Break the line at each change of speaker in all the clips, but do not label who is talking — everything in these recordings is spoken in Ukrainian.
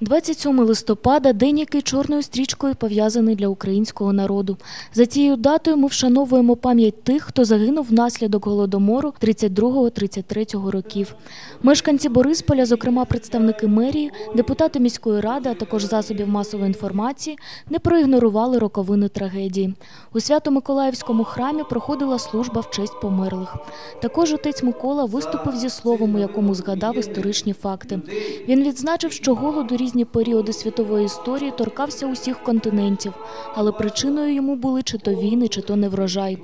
27 листопада – день, який чорною стрічкою пов'язаний для українського народу. За цією датою ми вшановуємо пам'ять тих, хто загинув внаслідок Голодомору 32-33 років. Мешканці Борисполя, зокрема представники мерії, депутати міської ради, а також засобів масової інформації, не проігнорували роковини трагедії. У Свято-Миколаївському храмі проходила служба в честь померлих. Також отець Микола виступив зі словом, у якому згадав історичні факти. Він відзначив, що голод у різні періоди світової історії торкався усіх континентів, але причиною йому були чи то війни, чи то неврожай.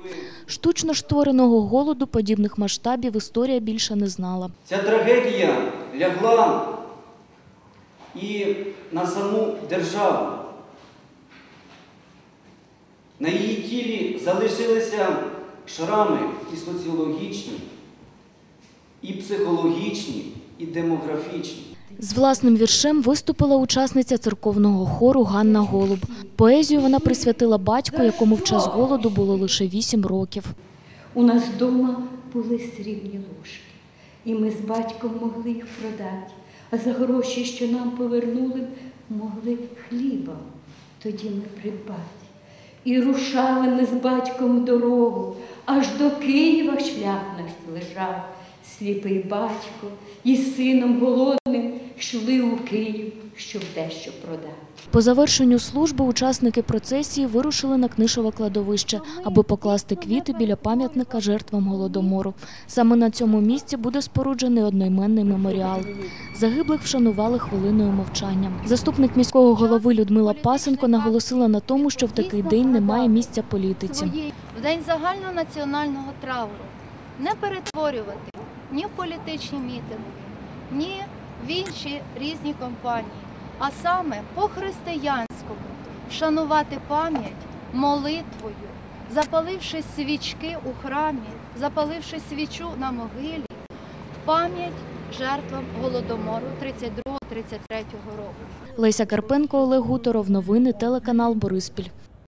Штучно створеного голоду подібних масштабів історія більше не знала.
Ця трагедія лягла і на саму державу. На її тілі залишилися шрами і соціологічні, і психологічні, і демографічні.
З власним віршем виступила учасниця церковного хору Ганна Голуб. Поезію вона присвятила батьку, якому в час голоду було лише 8 років.
У нас вдома були срібні ложки, і ми з батьком могли їх продати, а за гроші, що нам повернули, могли хліба тоді ми придбати. І рушали ми з батьком дорогу, аж до Києва шлях наш лежав. Сліпий батько і сином голодним йшли у Київ, щоб дещо продати.
По завершенню служби учасники процесії вирушили на Книшове кладовище, аби покласти квіти біля пам'ятника жертвам голодомору. Саме на цьому місці буде споруджений одноіменний меморіал. Загиблих вшанували хвилиною мовчання. Заступник міського голови Людмила Пасенко наголосила на тому, що в такий день немає місця політиці.
в день загальнонаціонального трауру не перетворювати ні в політичні мітинги, ні в інші різні компанії, а саме по-християнському вшанувати пам'ять молитвою, запаливши свічки у храмі, запаливши свічу на могилі, пам'ять жертвам голодомору 32-33 року.
Леся Карпенко, Олег Гуторов. Новини телеканал Бориспіль.